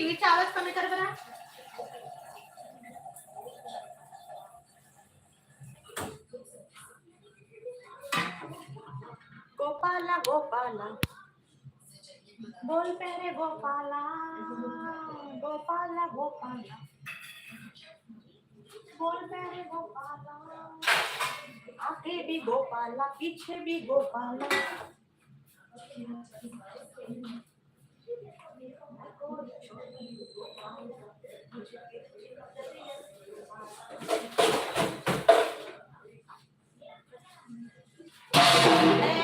टीव्हीचा आवाज़ कमी कर बरा गोपाला गोपाला। बोल पे रे गोपाला। गोपाला गोपाला। बोल पे रे गोपाला। आगे भी गोपाला, पीछे भी गोपाला। É.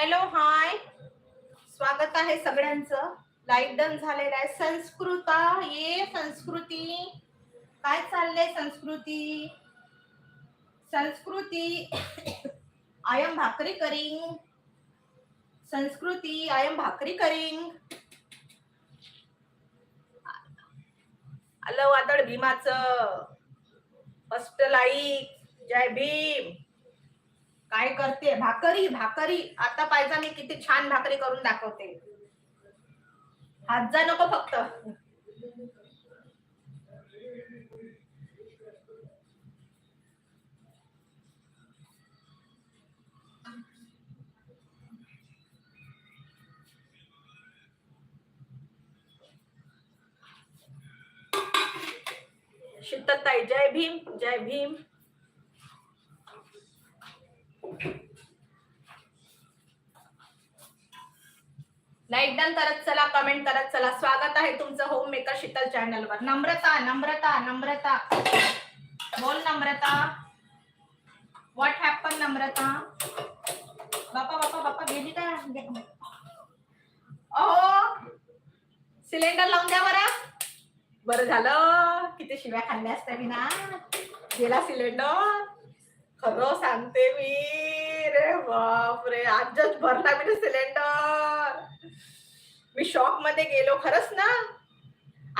Hello hi. स्वागत आहे सगळ्यांचं. लाइट डन झालेलं आहे. संस्कृता ये संस्कृती. काय चाललंय संस्कृती? संस्कृती आयम भाकरी करिंग संस्कृती आयम भाकरी करिंग आलं वादळ भीमाचं. First like. जय भीम. काय करते? भाकरी भाकरी. आता पाहिजे मी किती छान भाकरी करून दाखवते. हात जा नको फक्त. शीतलताई जय भीम जय भीम. लाईक डन करत चला कमेंट करत चला. स्वागत आहे तुमचं होम मेकर शीतल चॅनल वर. नम्रता नम्रता नम्रता. बोल नम्रता. व्हॉट हॅपन नम्रता? बापा बापा बापा गेली का? अहो सिलेंडर लावून द्या बरं. बरं झालं. किती शिव्या खाल्ल्या असत्या मी ना गेला सिलेंडर खरं सांगते मी. रे बाप रे आजच भरला मी सिलेंडर. मी शॉकमध्ये गेलो खरंच ना?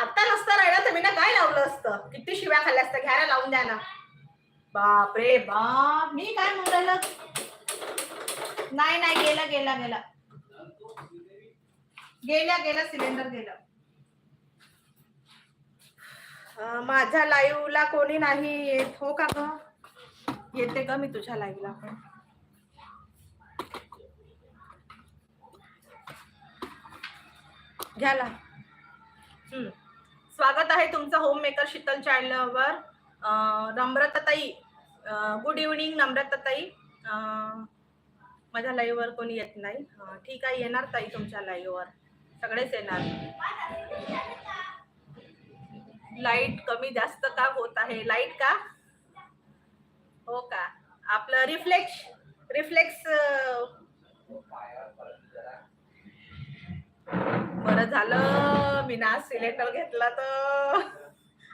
आता नसतं राहिलं तर मी ना काय लावलं असतं? किती शिव्या खाल्ल्या असतं? घ्यायला लावून द्या ना. बाप रे बाप मी काय म्हणलं नाही नाही गेला गेला गेला. गेल्या गेला सिलेंडर गेलं. माझ्या लाईव्हला कोणी नाही येत. हो का ग? येते का मी तुझ्या लाईव्हला पण घ्याला स्वागत आहे तुमचं होम मेकर शीतल चॅनलवर नम्रताताई गुड इव्हनिंग नम्रताताई. माझ्या लाईव्हवर कोणी येत नाही. ठीक आहे येणार ताई तुमच्या लाईव्हवर सगळेच येणार. लाइट कमी जास्त का होत आहे? लाइट का? हो का? आपलं रिफ्लेक्स रिफ्लेक्स बरं झालं. मी ना सिलेंडर घेतला तर.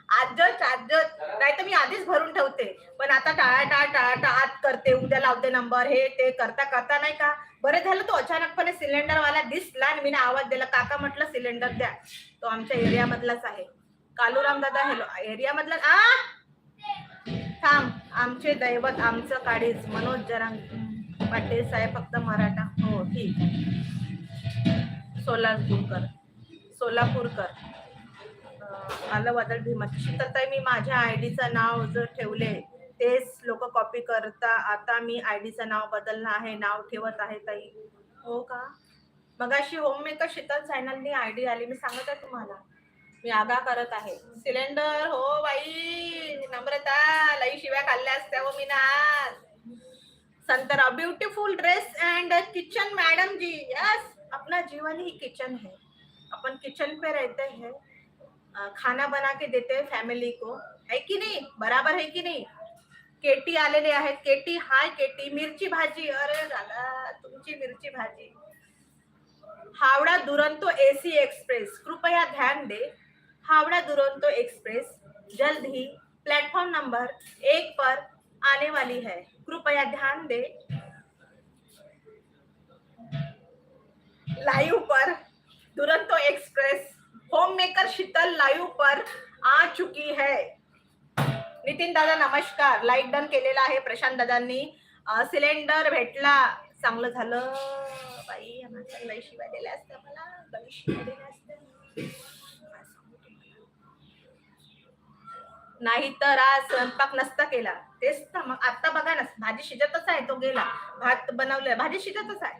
आजच आजच नाही तर मी आधीच भरून ठेवते. पण आता टाळा टाळा टाळा टाळात करते. उद्या लावते नंबर हे ते करता करता नाही का? बरं झालं तो अचानकपणे सिलेंडर वाला दिसला आणि मी आवाज दिला काका म्हटलं सिलेंडर द्या. तो आमच्या एरिया मधलाच आहे. कालूराम दादा हॅलो एरियामधला आ! थांब. आमचे दैवत आमचं काळीज मनोज जरांग पाटील साहेब फक्त मराठा. हो ठीक. आहे सोलापूरकर. सोलापूरकर आलं वादळ भीमाची. शीतलताई मी माझ्या आय डीचं नाव जर ठेवले तेच लोक कॉपी करता आता मी आय डीचं नाव बदललं आहे नाव ठेवत आहे ताई. हो का? मगाशी होम मेकर शीतल चॅनलनी आय डी आली. मी सांगत आहे तुम्हाला. मी आगा करत आहे. सिलेंडर हो बाई नम्रता लई शिव्या खाल्ल्या असत्या हो मी ना संतरा beautiful dress and kitchen madam ji. Yes अपना जीवन ही किचन है. अपन किचन पे रहते हैं. खाना बना के देते हैं फॅमिली को. है की नाही? बराबर है की नाही? केटी आलेले आहेत. केटी हाय केटी मिरची भाजी. अरे झाला तुमची मिरची भाजी. हावड़ा दुरंतो एसी एक्सप्रेस कृपया ध्यान दे. हावड़ा दुरंतो एक्सप्रेस जल्द ही प्लेटफॉर्म नंबर एक पर आने वाली है। कृपया ध्यान दे। लाइव पर Duronto express home maker Sheetal live पर आ चुकी है। नितीन दादा नमस्कार। लाइट डन केलेला आहे प्रशांत दादांनी. सिलेंडर भेटला. चांगलं झालं. बाई या माणसाला लई शिवाय दिल्या असत्या मला. लई शिवाय दिल्या असत्या काय सांगू तुम्हाला. नाही तर आज स्वयंपाक नसता केला. तेच तर मग आता बघा ना भाजी शिजतच आहे तो गेला. भात बनवलाय भाजी शिजतच आहे.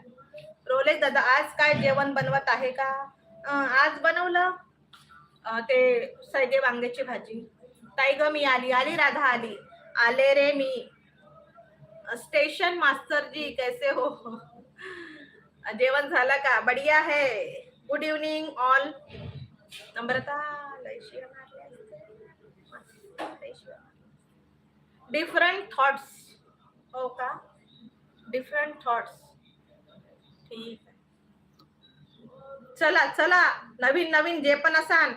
रोलेश दादा आज काय जेवण बनवत आहे का? आज बनवलं ते सैगे वांग्याची भाजी. ताई ग मी आली आली राधा आली. आले रे मी. स्टेशन मास्टर जी कैसे हो? जेवण झालं का? बढिया है. गुड इव्हनिंग ऑल नम्रता लय शिव्या मारल्या असत्या. लय शिव्या मारल्या. डिफरंट थॉट्स हो का डिफरंट थॉट्स ठीक आहे. चला चला. नवीन नवीन जे पण असाल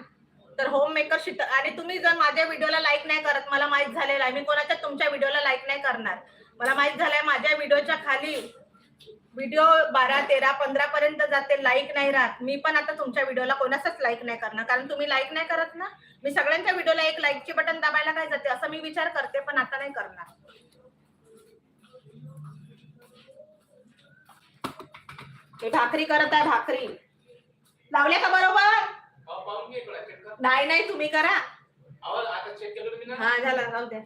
तर होम मेकर आणि तुम्ही जर माझ्या व्हिडिओला लाईक नाही करत मला माहीत झालेलं आहे. मी कोणाच्या तुमच्या व्हिडिओला लाईक नाही करणार. मला माहीत झालंय माझ्या व्हिडिओच्या खाली व्हिडिओ बारा तेरा पंधरा पर्यंत जाते लाईक नाही राहत. मी पण आता तुमच्या व्हिडिओला कोणाचाच लाईक नाही करणार. कारण तुम्ही लाईक नाही करत ना. मी सगळ्यांच्या व्हिडिओला एक लाईकची बटन दाबायला काय जाते? असं मी विचार करते पण आता नाही करणार. हे भाकरी करत आहे भाकरी. लावल्या का बरोबर. नाही नाही तुम्ही करा. हा झाला राहू द्या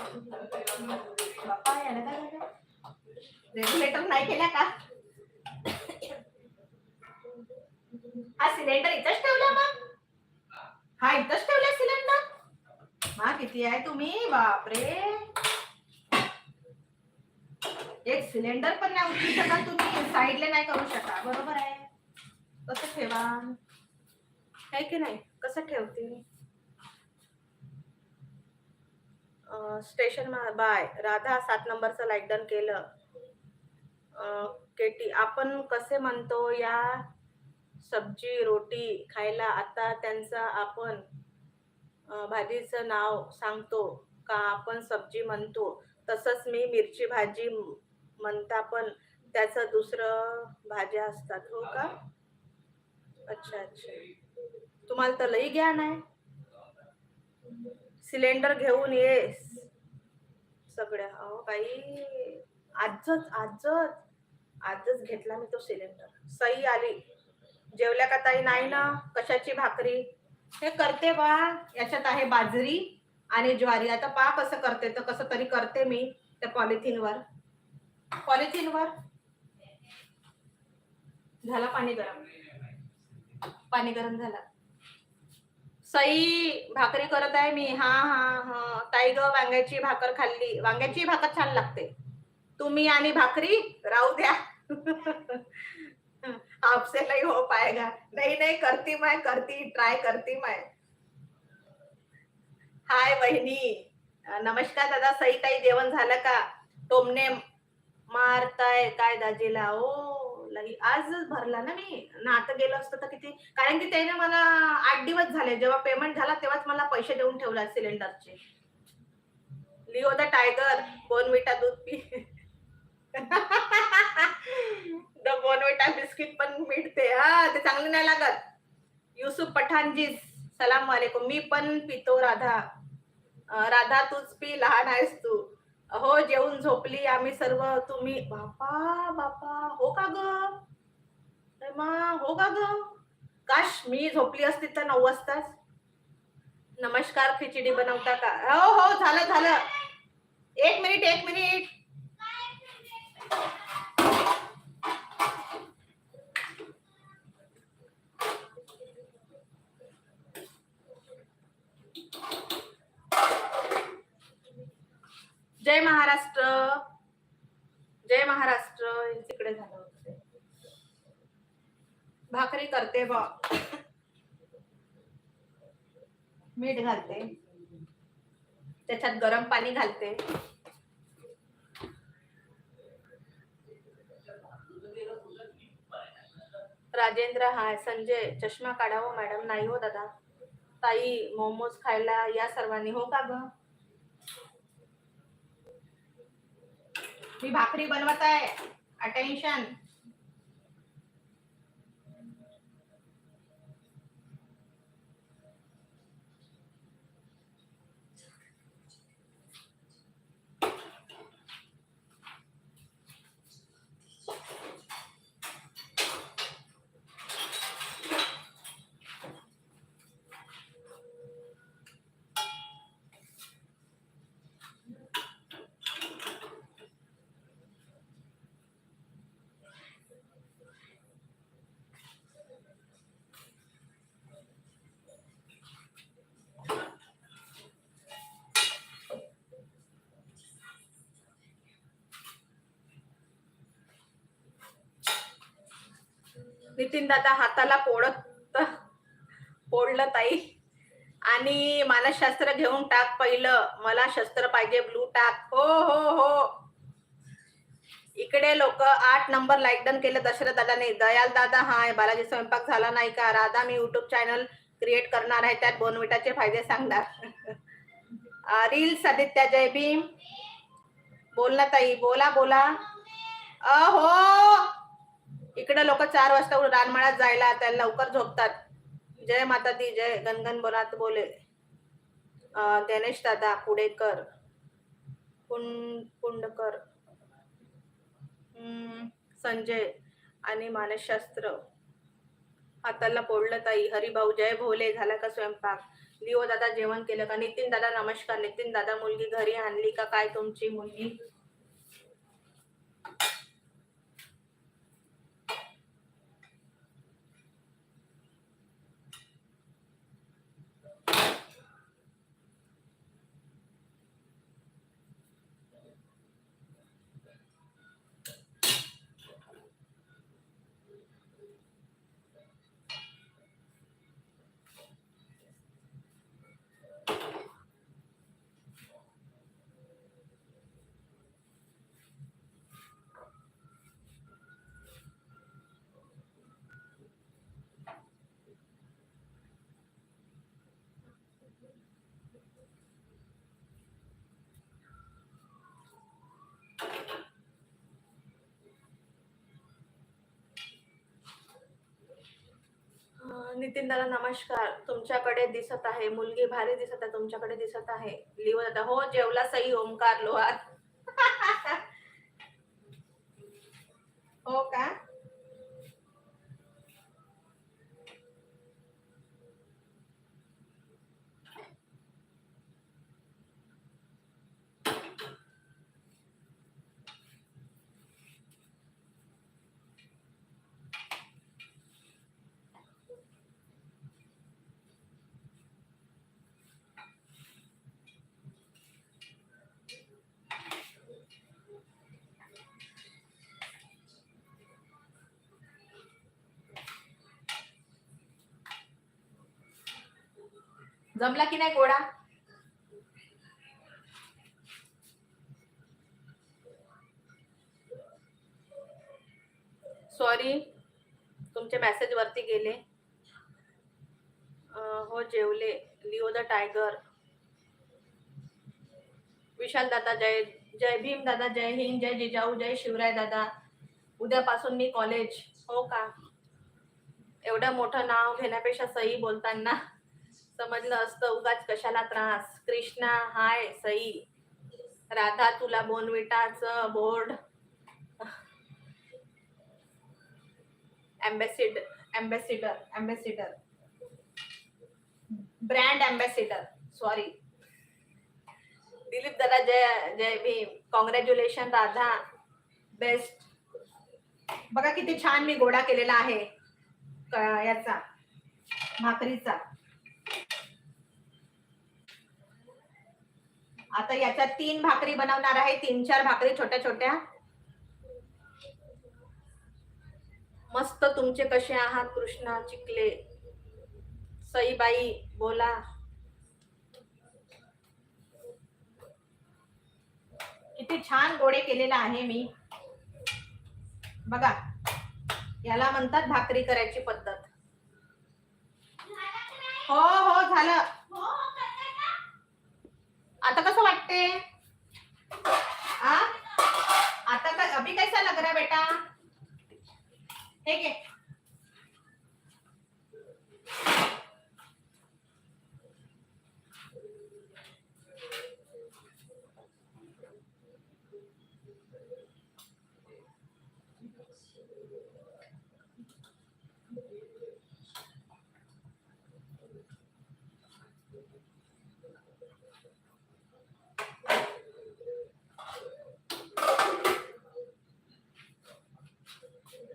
बाप्पा, याला काय झालं? रेग्युलेटर नाही केल्या का? हा सिलेंडर इथंच ठेवला मग. हा इथंच ठेवला सिलेंडर हा किती आहे तुम्ही? बापरे. एक सिलेंडर पण नाही उचलू शकाल तुम्ही. साईडला नाही करू शकता. बरोबर आहे. कसं ठेवा. आहे की नाही? कसं ठेवते? स्टेशन बाय राधा सात नंबरचं लाईक डन केलं. केटी आपण कसे म्हणतो या सब्जी रोटी खायला? आता त्यांचा आपण भाजीचं नाव सांगतो का आपण सब्जी म्हणतो? तसंच मी मिरची भाजी म्हणता पण त्याचं दुसरं भाज्या असतात हो का? अच्छा अच्छा. तुम्हाला तर लई ज्ञान आहे. सिलेंडर घेऊन ये. सगळ्या अहो बाई आजच आजच आजच घेतला मी तो सिलेंडर. सई आली. जेवल्या का ताई? नाही ना. कशाची भाकरी? हे करते बा. याच्यात आहे बाजरी आणि ज्वारी. आता पा कसं करते तर कसं तरी करते मी त्या पॉलिथिनवर. पॉलिथिनवर? झाला पाणी गरम. पाणी गरम झाला. सई भाकरी करत आहे मी. हा हा हा. ताई ग वांग्याची भाकर खाल्ली. वांग्याची भाकर छान लागते. तुम्ही आणि भाकरी राहू द्या. आपसे नाही हो पाएगा नाही नाही करती माय करती. ट्राय करती माय. हाय बहिणी नमस्कार दादा. सई ताई जेवण झालं का? टोमने मारताय. काय दाजीला? ओ लई आजच भरला ना मी ना आता गेलो असतो तर किती कारण की त्याने मला आठ दिवस झाले जेव्हा पेमेंट झाला तेव्हाच मला पैसे देऊन ठेवला सिलेंडरचे लिओ द टायगर बोनविटा दूध पी. द बोनविटा बिस्किट पण मिळते. हा ते चांगले नाही लागत. युसुफ पठाणजी सलाम वालेकुम. मी पण पितो राधा. राधा तूच पी लहान आहेस तू. हो जेवून झोपली आम्ही सर्व. तुम्ही बापा बापा हो का ग? हो का ग? काश मी झोपली असती तर नऊ वाजताच. नमस्कार खिचडी बनवता का? हो हो झालं झालं. एक मिनिट एक मिनिट. जय महाराष्ट्र. जय महाराष्ट्र. तिकडे झालं होतं. भाकरी करते बा मीठ घालते. त्याच्यात गरम पाणी घालते. राजेंद्र हाय संजय चष्मा काढावं मॅडम? नाही हो दादा. ताई मोमोज खायला या सर्वांनी हो का ग? मी भाकरी बनवत आहे. अटेन्शन नितीन दादा हाताला पोडत पोडलं ताई. आणि मला शस्त्र घेऊन टाक पहिलं. मला शस्त्र पाहिजे ब्लू टाक. हो हो हो. इकडे लोक आठ नंबर लाईकडन केलं दशरथ दादाने. दयाल दादा हाय बालाजी स्वयंपाक झाला नाही का? राधा मी युट्यूब चॅनल क्रिएट करणार आहे. त्यात बोनविटाचे फायदे सांगणार. रील्स आदित्य जय भीम. बोल ना ताई बोला बोला. अहो इकडे लोक चार वाजता उठून रानमाळ्यात जायला त्याला लवकर झोपतात. जय माता दी जय गणगण बोलात बोले. गणेश दादा पुडेकर. कुंड कुंडकर संजय आणि मानसशास्त्र. हाताला पोडलं ताई. हरिभाऊ जय भोले झाला का स्वयंपाक? लिओ दादा जेवण केलं का? नितीन दादा नमस्कार. नितीन दादा मुलगी घरी आणली का? काय तुमची मुलगी? नितीन दादा नमस्कार. तुमच्याकडे दिसत आहे मुलगी भारी दिसत आहे तुमच्याकडे दिसत आहे. लिओ दादा हो जेवला सई ओमकार लोहार हो का जमला की नाही गोडा? सॉरी तुमचे मेसेज वरती गेले. हो जेवले. लिओ द टायगर विशाल दादा जय जय भीम दादा जय हिंद जय जिजाऊ जय शिवराय दादा. उद्यापासून मी कॉलेज हो का? एवढं मोठं नाव घेण्यापेक्षा सही बोलताना. समजलं असतं उगाच कशाला त्रास? कृष्णा हाय सई. राधा तुला बोनविटाचं board ambassador ambassador ambassador brand ambassador sorry Dilip दादा जय जय भीम. कॉंग्रॅच्युलेशन राधा. बेस्ट बघा किती छान मी गोडा केलेला आहे. याचा भाकरीचा. आता याच्यात तीन भाकरी बनवणार आहे. तीन चार भाकरी छोट्या छोट्या. मस्त तुमचे कसे आहात? कृष्णा चिकले सईबाई बोला. किती छान गोडे केलेला आहे मी. बघा याला म्हणतात भाकरी करायची पद्धत. हो हो झालं. हो.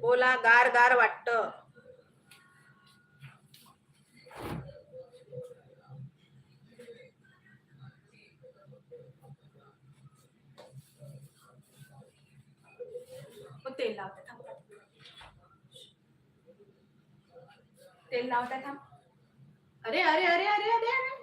बोला, गार गार मग तेल लावते, थांब. तेल लावते, थांब. अरे अरे अरे अरे अरे अरे.